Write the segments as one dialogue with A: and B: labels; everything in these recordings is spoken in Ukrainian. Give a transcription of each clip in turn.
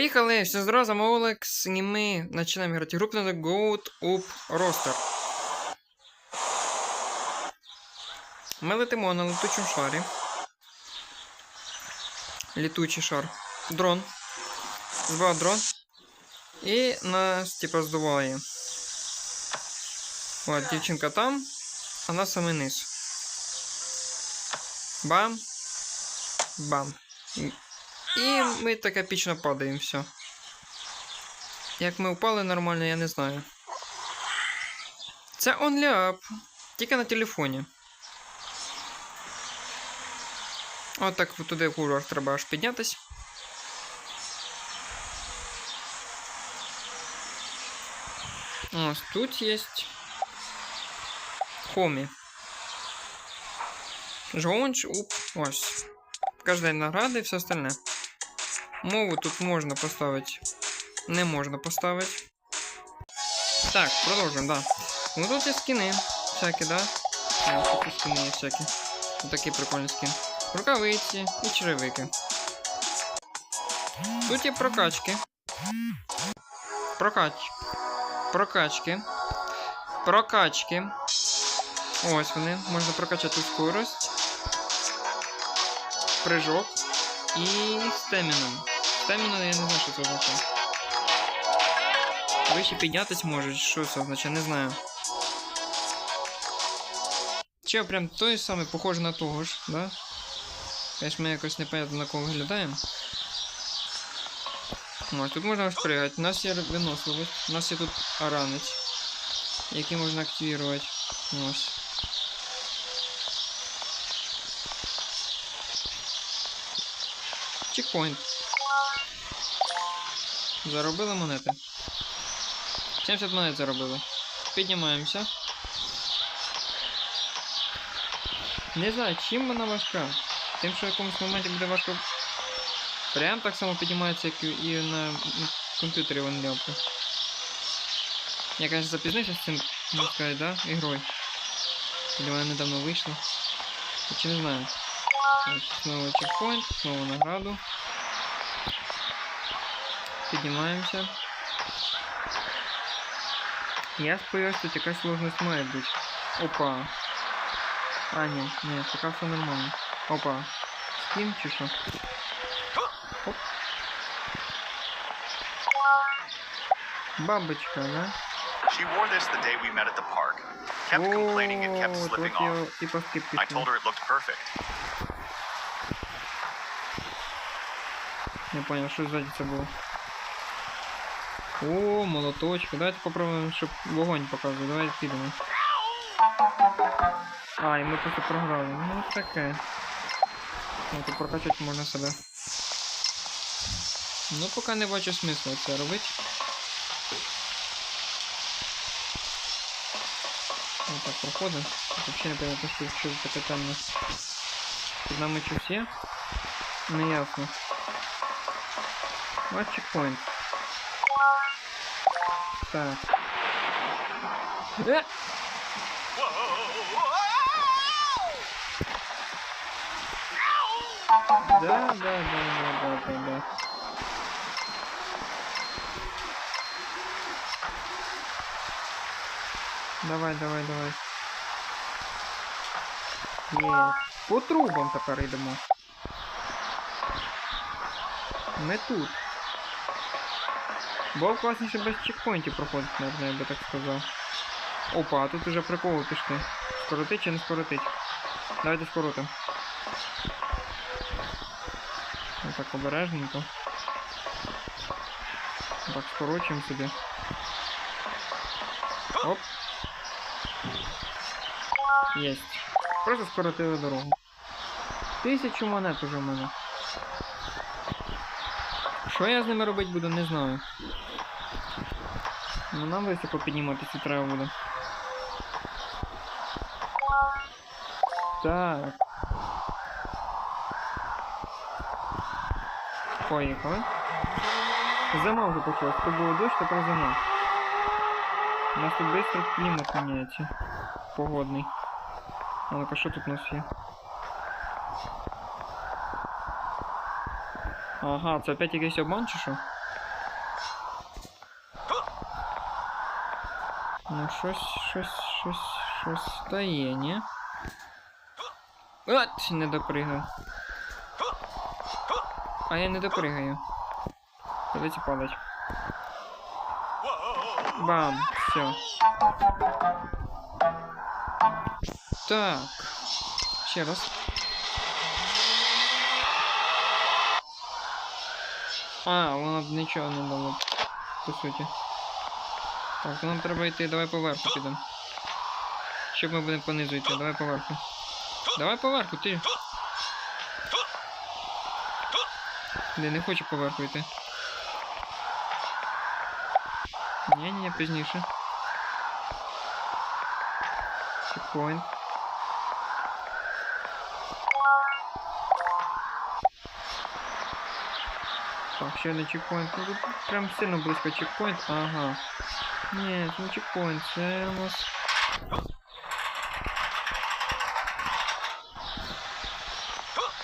A: Поїхали! Все здорово, замовлекс, і ми починаємо грати. Група надо Goat Up Roster. Ми летимо на летучому шарі. Літучий шар. Дрон. Збивав дрон. І нас, типа, здуває. От, дівчинка там, а нас саме низ. Бам. Бам. І- І ми так епічно падаємо, все. Як ми впали нормально, я не знаю. Це OnlyUp. Тільки на телефоні. От так туди вгору треба аж піднятись. Ось тут є. Хомі. Жонч, уп, ось. Каждая награда и все остальное. Мову тут можно поставить. Не можно поставить. Так, продолжим, да. Ну тут є скини. Всякі, да? А, тут скини є всякі. Такий прикольний скин. Рукавиці і черевики. Тут є прокачки. Прокач. Прокачки. Прокачки. Ось вони. Можна прокачати скорость. Прыжок і стеміну. Стеміну я не знаю, що це означає. Вище піднятись можуть, що це означає, не знаю. Чи прям той самий, похоже на того ж, да? Конечно, ми якось непонятно на кого виглядаємо. Ось, тут можна спригати. У нас є виносливість, у нас є тут ранець, який можна активувати. Ось. Чекпоінт. Заробили монети. 70 монет заробили. Піднімаємося. Не знаю, чим вона важка. Тим, що в якомусь моменті буде важко. Прям так само піднімається, як і на комп'ютері вон ляпку. Я, конечно, запізнився з цим, можна да, ігрою. Или вона недавно вийшла. Чи не знаю. Ось, Снова чекпоинт, снова награду. Піднімаємося. Я сподіваюся, тут якась сложність має бути. Опа. А, ні, ні, поки все нормально. Опа. Скін чи що? Оп. Бабочка, да?
B: She wore this the day we met at the park. Kept complaining it kept
A: О,
B: slipping
A: тут
B: off.
A: його типа скидки.
B: I told her it looked perfect.
A: Не понял, що ззаді це було. О, молоточка. Давайте попробуємо, щоб вогонь показує. Давайте підемо. А, і ми просто програли. Ну таке. Ну, то прокачати можна себе. Ну, поки не бачу смислу це робити. Ось так проходимо. Взагалі не понятно, що, що це таке темне. Під нами чи всі? Не ясно. Вот чекпоинт. Так. Э! Да, да, да, да, да, да, да. Давай, давай, давай. Є. По трубам тепер йдемо. Ми тут. Було класніше без чекпоінтів проходити, наверное, я би так сказав. Опа, а тут уже приколи пішли. Скоротить чи не скоротить? Давайте скоротим. Так обережненько. Так, скорочуємо собі. Оп. Єсть. Просто скоротили дорогу. Тисячу монет уже в мене. Що я з ними робити буду, не знаю. Ну нам високо підніматися треба буде. Так. Поїхали. Зима вже почалась. То було дощ, тепер зима. У нас тут швидко клімат міняється. Погодний. А ну-ка, що тут у нас є? Ага, це опять якийсь обман чи що? Ну, щось, щось, щось, щось стає, ні? От, не допригав. А я не допригаю. Придеться падать. Бам, все. Так. Ще раз. А, воно б нічого не дало. По суті. Так, нам треба йти, давай поверху підемо. Щоб ми будемо понизу йти, давай поверху. Давай поверху, ти. Не, не хочу поверху йти. Ні, ні, пізніше. Чекпоінт. Так, ще один чекпоінт. Ну, тут прям сильно близько чекпоінт. Ага. Ні, це не чекпоінт, це у нас.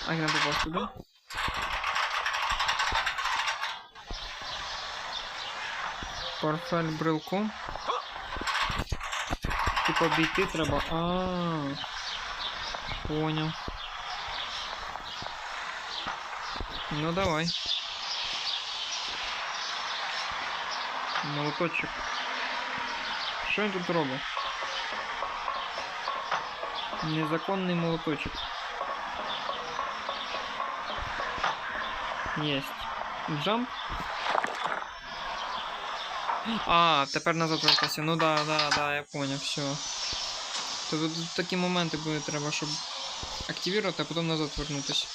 A: А як нам попасти туди? Портфель брелку. Типа обійти треба. А. Понял. Ну давай. Молоточок. Що він тут робить? Незаконний молоточок. Есть. Джамп. А, тепер назад вертайся. Ну да, да, да, я понял, все. То тут такі моменти буде треба, щоб активувати, а потім назад вернутися.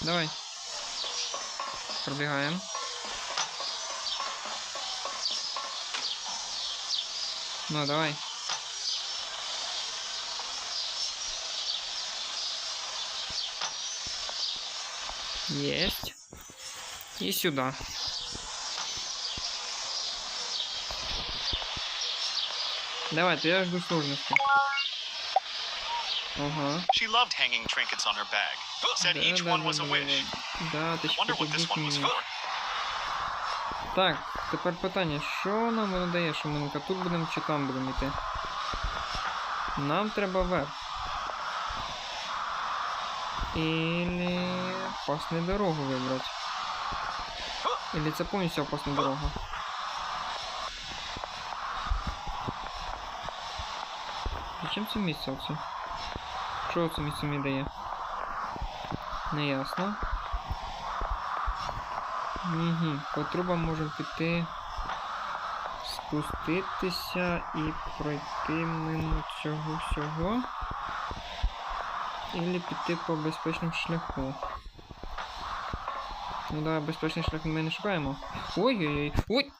A: Давай. Пробігаємо. Ну, давай. Есть. И сюда. Давай, ты я жду сложности. Ага.
B: She loved hanging trinkets on her bag. Said
A: Да,
B: each
A: да,
B: one
A: да,
B: was a wish.
A: Да, ти
B: wonder what this one was for.
A: Так, тепер питання, що нам воно дає, що ми тут будемо чи там будемо йти? Нам треба вверх. Или опасну дорогу вибрати. Или це повністю опасна дорога. Зачем це місце оце? Що це місце мені дає? Не ясно. Угу. По трубам можемо піти, спуститися і пройти мимо цього всього. Ілі піти по безпечному шляху. Ну да, безпечний шлях ми не шукаємо. Ой-ой-ой. Ой!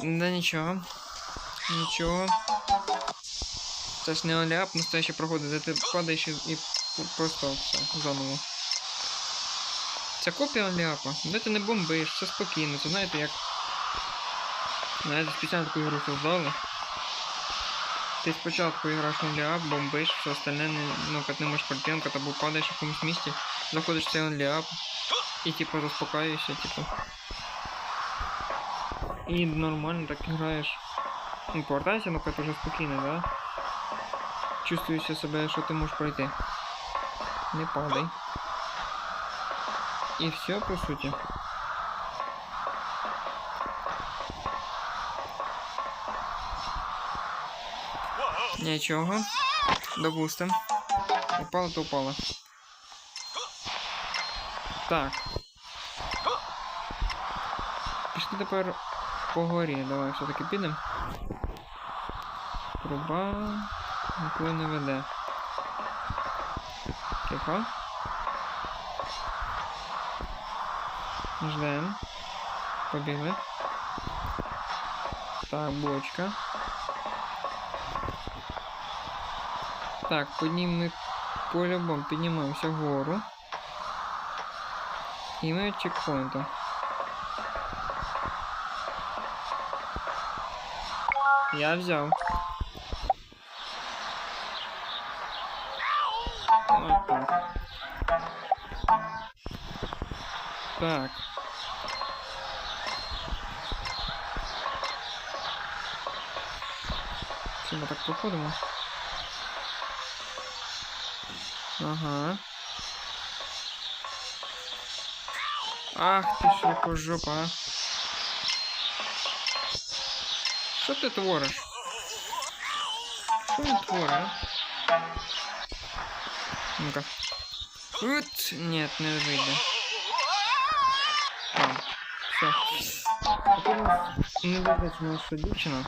A: Да нічого. Нічого. Це ж не оляп, настояща проходить, де ти падаєш і, просто все, заново. Це копія Оляпа. Де ти не бомбиш, все спокійно. Це знаєте як. Знаєте, спеціально таку ігру создали. Ти спочатку граєш на Оляп, бомбиш, все остальне не, ну, як не можеш картинка, або падаєш в якомусь місці, заходиш в цей Оляп і типу заспокаюєшся, типу. І нормально так граєш. Ну, повертайся, ну як вже спокійно, да? Чувствуєш себе, що ти можеш пройти. Не падай. І все, по суті. Нічого. Допустим. Упало, то упало. Так. Пішли тепер по горі. Давай все-таки підемо. Труба нікуди не веде. Тихо. Ждем. Побігли. Так, бочка. Так, поднім ми по-любому піднімаємося вгору. І ми від чекпоінту. Я взяв. Так. Чому так проходимо? Ага. Ах, ти що жопа, а. Що ти твориш? Що він творить, а? Ну-ка. Нет, не вийде. Все. Не виходить, наша дівчина.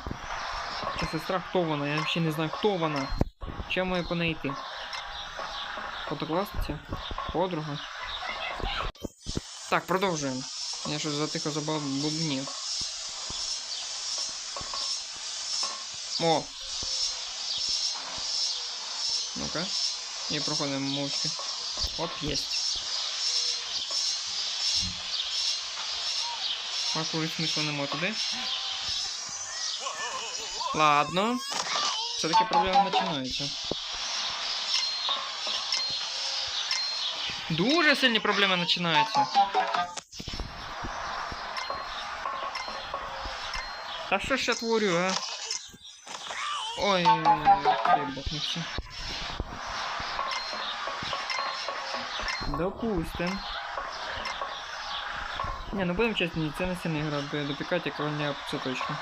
A: Це сестра, хто вона? Я взагалі не знаю, хто вона. Чи я маю по неї йти? Фотокласниця? Подруга? Так, продовжуємо. Я щось затихо забав бубнів. О! Ну-ка. І проходимо мовчки. Оп, єсть. Макури смисла нема туди. Ладно. Все-таки проблема починається. Дуже сильні проблеми починаються. Та що ж я творю, а? Ой, бахнувся. Допустим. Не, ну будемо чесні, це не сильна гра, бо допікати як Онляп, це точно.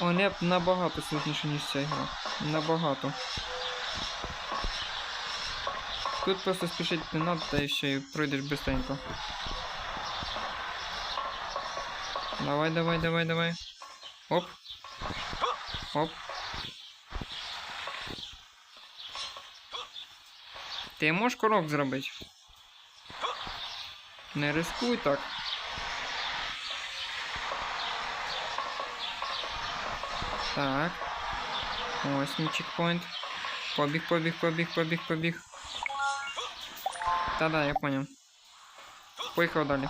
A: Онляп набагато сильніше, ніж ця гра. Набагато. Тут просто спішити не надо, та і все, і пройдеш быстренько. Давай, давай, давай, давай. Оп. Оп. Ти можеш крок зробити? Не рискуй так. Так. Ось мій чекпоінт. Побіг, побіг, побіг, побіг, побіг. Та-да, я понял. Поїхав далі.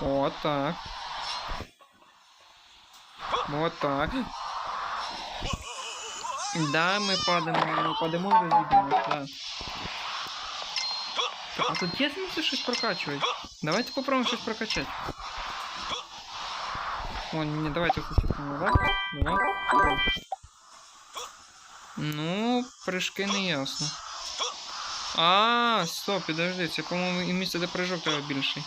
A: Вот так. Вот так. Да, ми падаємо, ми падемо і розійдемось, да. А тут є смысл щось прокачувати? Давайте попробуем щось прокачать. О, не, давайте посмотрим, да? Давай. Ну, прыжки не ясно. А, стоп, підожди, це, по-моєму, і місце, де прыжок треба більший.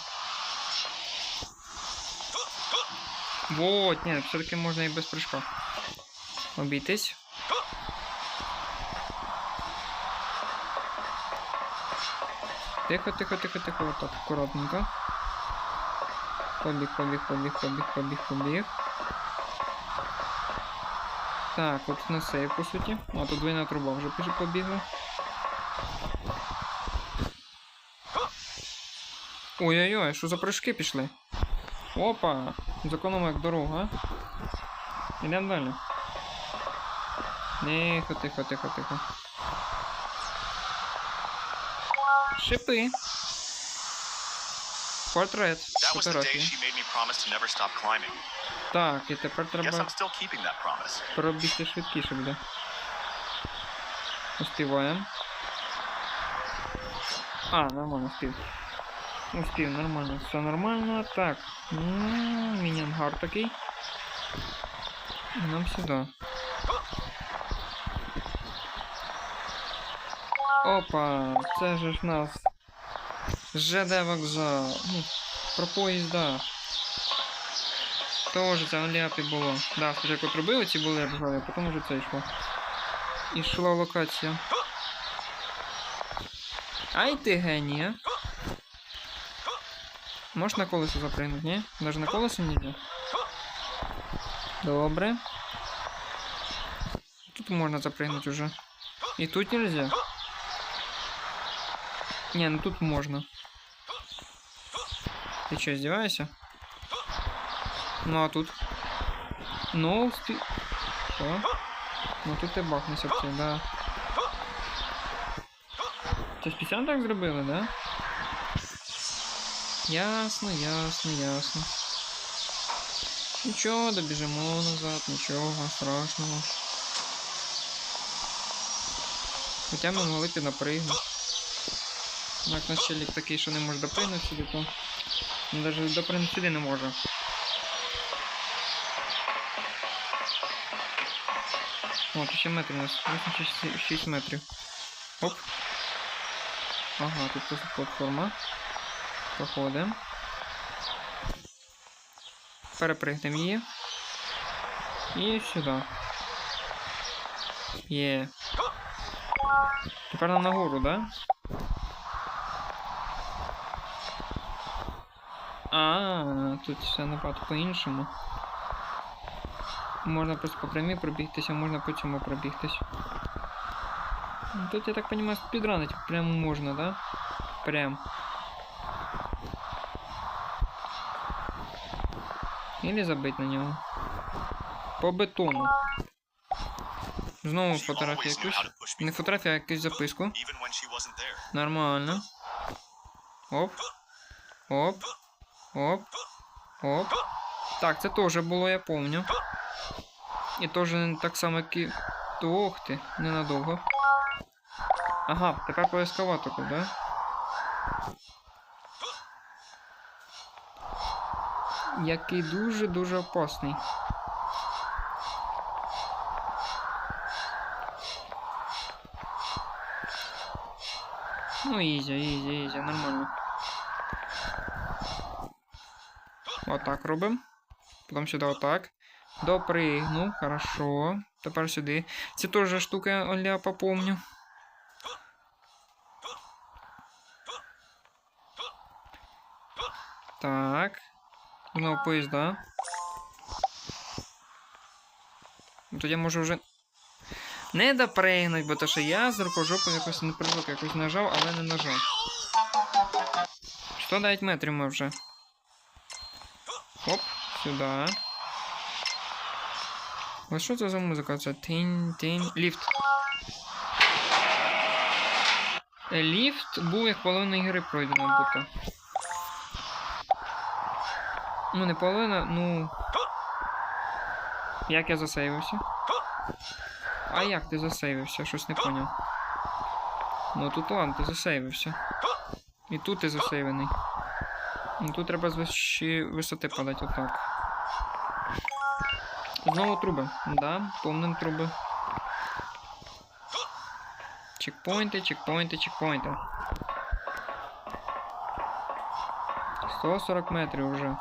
A: Вот, ні, все-таки можна і без прыжка. Обійтись. Тихо, тихо, тихо, тихо, вот так, аккуратненько. Побіг, побіг, побіг, побіг, побіг, побіг. Так, от на сейв, по суті. А тут двойна труба вже побігла. Ой-ой-ой, що за прыжки пішли? Опа! Законом як дорога. Ідемо далі. Тихо, тихо, тихо, тихо.
B: Never stop climbing.
A: Так, і тепер треба пробігти швидкіше буде. Успіваємо. А, нормально, успів. Успів, нормально, все нормально. Так. Міні-ангар такий. Нам сюди. Опа, це ж нас. ЖД вокзал. Ну, про поїзда. Тоже це на було. Да, спочатку трубили ці були ржаві, а потім вже це йшло. І йшла локація. Ай ти геній, а? Можеш на колесо запрыгнути, ні? Даже на колесо нельзя. Добре. Тут можна запрыгнути уже. І тут нельзя. Не, ну тут можна. Ти що, здіваєшся? Ну а тут? Ну, спи... Що? Ну тут ти бахнешся в цей, да. Це спеціально так зробили, да? Ясно, ясно, ясно. Нічого, добіжимо назад, нічого страшного. Хоча ми могли б і напригнути. Так, челік такий, що не може допригнути сюди, то навіть допригнути сюди не може. О, тут ще метрів у нас. 86 метрів. Оп. Ага, тут просто платформа. Проходимо. Перепригнемо її. І сюди. Є. Тепер нам нагору, да? А, тут все набагато по-іншому. Можна просто по прямій пробігтися, можна по цьому пробігтись. Ну, Тут, я так понимаю, спидранить прям можно, да? Прям. Или забить на нього. По бетону. Знову фотографія якусь. Не фотографія, а якусь записку. Нормально. Оп. Оп. Оп. Оп. Так, це теж було, я помню. І теж так само, як і. Ох ти, ненадовго. Ага, тепер по ескаватору, да? Який дуже-дуже опасний. Ну, ізі, ізі, ізі, нормально. Отак робимо. Потім сюди отак. Допригнув, хорошо. Тепер сюди. Це теж штука оляпа, помню. Так. Знову поїзда. Тут я можу вже не допригнуть, бо то що я з рукожопом якось не привик, якось нажав, але не нажав. 109 метрів ми вже. Оп, сюди. Ось що це за музика? Це тінь, тінь. Ліфт. Е, Ліфт був як половина ігри пройдено будто. Ну, не половина, ну. Як я засейвився? А як ти засейвився? Щось не поняв. Ну тут ладно, ти засейвився. І тут ти засейвений. Ну тут треба з вищої висоти падати отак. Знову труби. Да, помним труби. Чекпоінти, чекпоінти, чекпоінти. 140 метрів вже.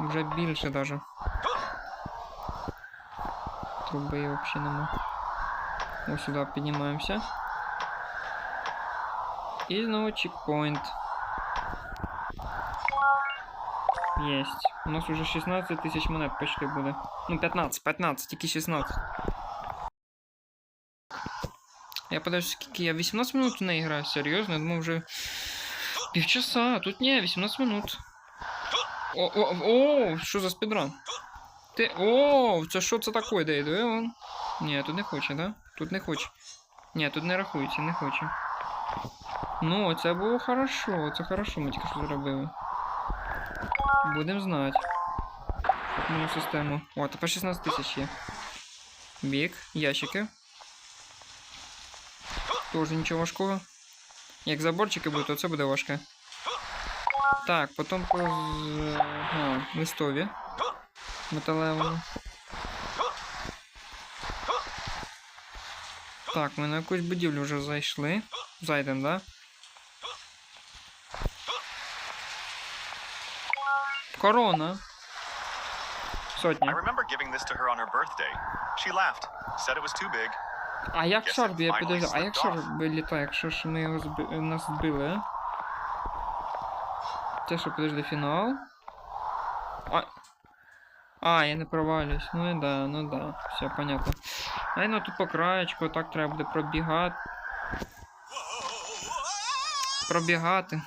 A: Вже більше даже. Труби взагалі нема. Ось сюди піднімаємося. І знову чекпоінт. Есть. У нас уже 16 тысяч монет почти буде. Ну, 15, 15, тільки 16. Я подивлюсь, скільки я 18 минут в неї граю, серйозно, я думав вже півчаса, а тут ні, 18 минут. О, о, о, що за спідран? Ти. О, це що це таке, де йде он? Ні, тут не хоче, да? Тут не хоче. Ні, тут не рахується, не хоче. Ну, це було хорошо, це хорошо ми тільки що зробили. Будемо знати. Мою систему. О, тепер 16 тисяч є. Бік, ящики. Тоже нічого важкого. Як заборчики будуть, то це буде важке. Так, потім по ага, листові. Металевому. Так, ми на якусь будівлю вже зайшли. Зайдемо, да? Корона.
B: I
A: Сотня.
B: remember giving this to her on her birthday. She laughed, said it was too big.
A: А як
B: Yes,
A: шар,
B: it
A: я підожди, а як
B: slipped
A: шар
B: off.
A: вилітає, якщо ж ми його зби... нас збили? Це що, подожди, фінал? А... А, я не провалююсь. Ну і да, ну да, все понятно. Ай, ну тут по краєчку, так треба буде пробігати. Пробігати.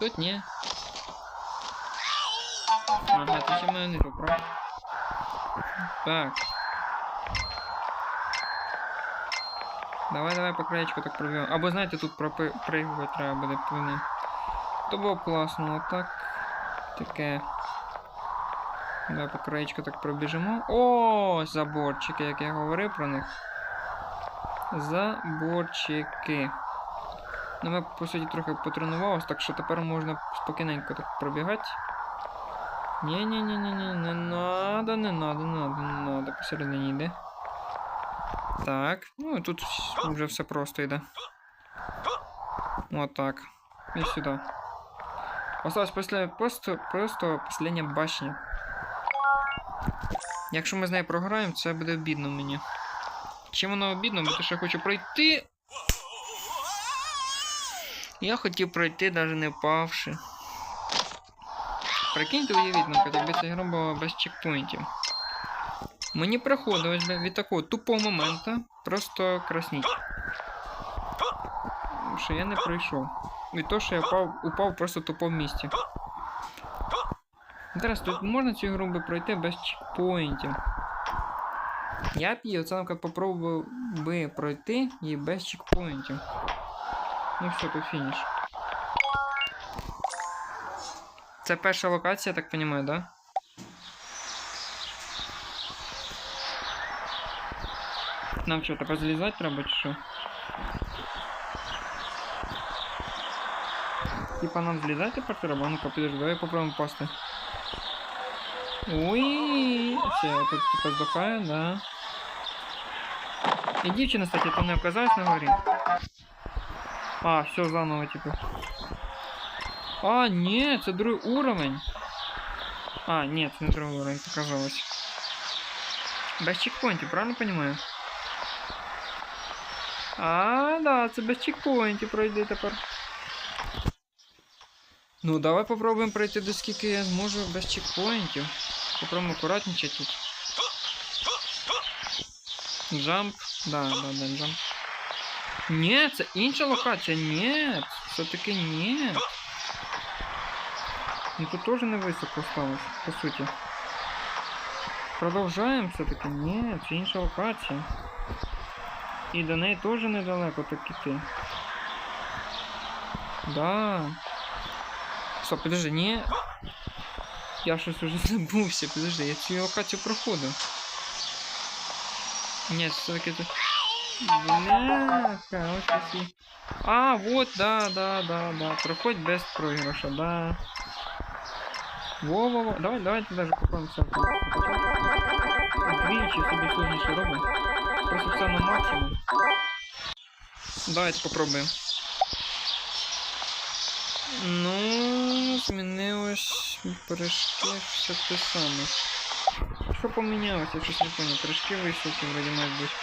A: Тут ні. Ага, ти ще мене не поправ. Так. Давай, давай по краєчку так пробігаємо. Або знаєте, тут пропригувати треба буде повинен. То було б класно, отак. Таке. Давай по краєчку так пробіжимо. О, заборчики, як я говорив про них. Заборчики. Ну, ми, по суті, трохи потренувалися, так що тепер можна спокійненько так пробігати. Ні-ні-ні-ні-ні, не надо, не надо, не надо, не надо. Посередині йде. Так. Ну і тут вже все просто йде. Вот так. І сюди. Осталось після просто, просто последня башня. Якщо ми з нею програємо, це буде обідно мені. Чим воно обідно, бо то що я хочу пройти. Я хотів пройти, навіть не впавши. Прикиньте, уявіть, наприклад, якби ця гра була без чекпоінтів. Мені приходилось би від такого тупого моменту просто красніть. Що я не пройшов. Від того, що я впав, упав просто в тупому місці. Зараз тут можна цю гру би пройти без чекпоінтів. Я б її, оце, наприклад, попробував би пройти її без чекпоінтів. Ну все, тут фініш. Це перша локація, я так розумію, да? Нам що, тепер залізати треба чи що? Типа нам злізати тепер треба? Ну-ка, підожди, давай попробуємо пасти. Ой, все, я тут типа здохаю, да. І дівчина, кстати, там не оказалась на горі. А, все заново, типу. А, ні, це другий уровень. А, ні, це не другий уровень, показалось. Без чекпоінтів, правильно понимаю? А, да, це без чекпоінтів пройди тепер. Ну, давай попробуємо пройти до скільки я зможу без чекпоінтів. Попробуємо акуратничати тут. Джамп. Да, да, да, джамп. Ні, це інша локація. Ні, все-таки ні. Ну тут теж не високо осталось, по суті. Продовжаємо все-таки. Ні, це інша локація. І до неї теж недалеко так іти. Да. Стоп, подожди, ні. Я щось уже забувся, подожди, я цю локацію проходив. Ні, все-таки це. Бляха, ось щось. і- А, вот, да, да, да, да. Проходь без проигрыша, да. Во-во-во. Давай, давайте даже попробуем все. Двічі собі сложніше робимо. Просто все на максимум. Давайте попробуємо. Ну, змінилось прыжки, все те саме. Що помінялося, я щось не понял. Прыжки високі, вроді мають бути.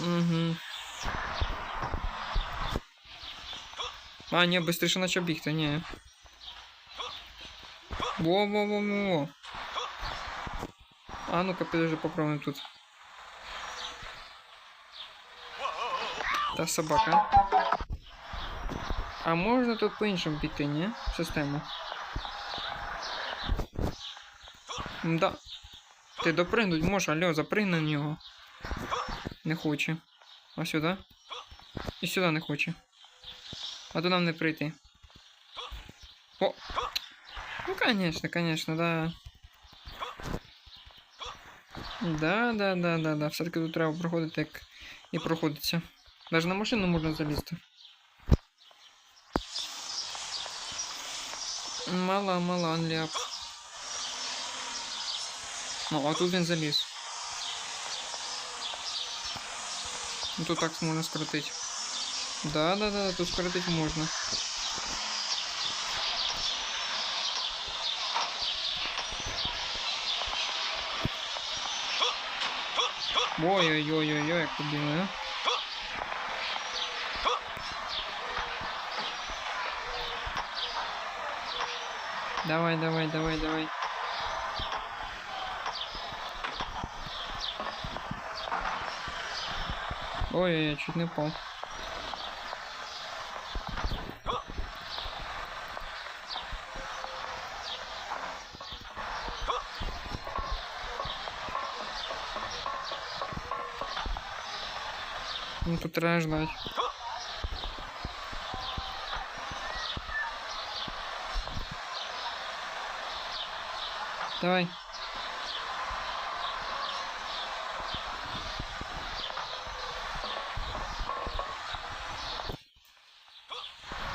A: Угу. А, ні, быстріше наче бігти, ні. Во-во-во-во. А ну-ка, подожди, попробуем тут. Та собака. А можна тут по-іншому піти, ні? Систему. Да. Ти допригнуть можеш, алло, запригни на нього. Не хоче. А сюди? І сюди не хоче. А то нам не прийти. О! Ну, конечно, конечно, да. Да, да, да, да, да. Все-таки тут треба проходити, як і проходиться. Даже на машину можна залізти. Мала, мала, анляп. Ну, а тут він заліз. Ну тут так можна скоротити. Да, да, да, тут скоротити можна. Ой-ой-ой-ой-ой, як тобі, а? Давай, давай, давай, давай. Ой, я чуть не пал. Ну тут треба ждать. Давай.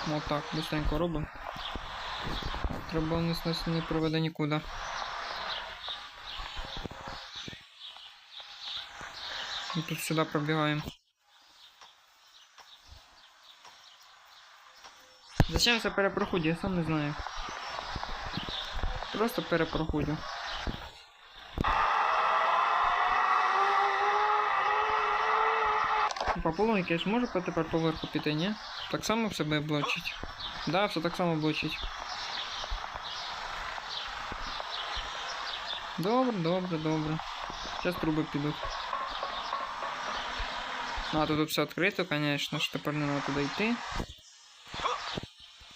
A: Вот так, быстренько робимо. Треба вниз нас не проведе нікуди. Ми тут сюди пробігаємо. Зачем це перепроходю, я сам не знаю. Просто перепроходю. По я ж можу тепер поверху піти, ні? Так само в себе блочить. Да, все так само блочить. Добре, добре, добре. Зараз труби підуть. А, тут все відкрито, конечно ж, тепер не треба туди йти.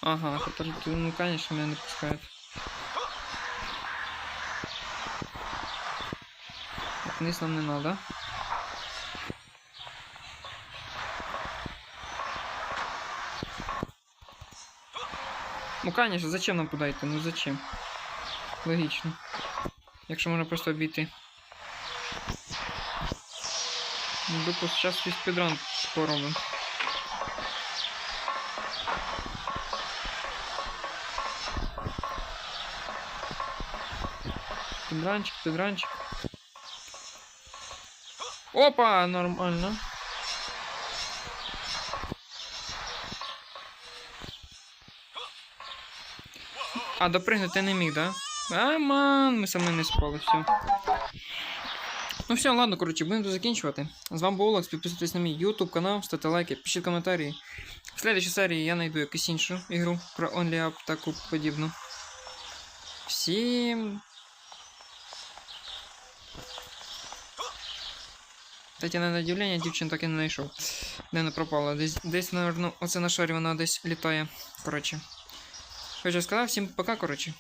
A: Ага, тут, ну, конечно, мене не пускають. Так, Вниз нам не надо. Ну, конечно, зачем нам туди йти? Ну зачем? Логічно. Якщо можна просто обійти. Ну, допустим, зараз весь підран поробимо. Підранчик, підранчик. Опа, нормально. А, допригнути не міг, да? А, ман, ми саме не спали, все. Ну все, ладно, коротше, будемо закінчувати. З вами був Олекс, підписуйтесь на мій YouTube канал, ставте лайки, пишіть коментарі. В следующій серії я знайду якусь іншу ігру про OnlyUp, таку подібну. Всім. Кстати, на надівлення дівчин так і не знайшов. Де вона пропала? Десь, десь, наверно, оце на шарі вона десь літає. Коротше. Хочу сказав, всім пока, коротше.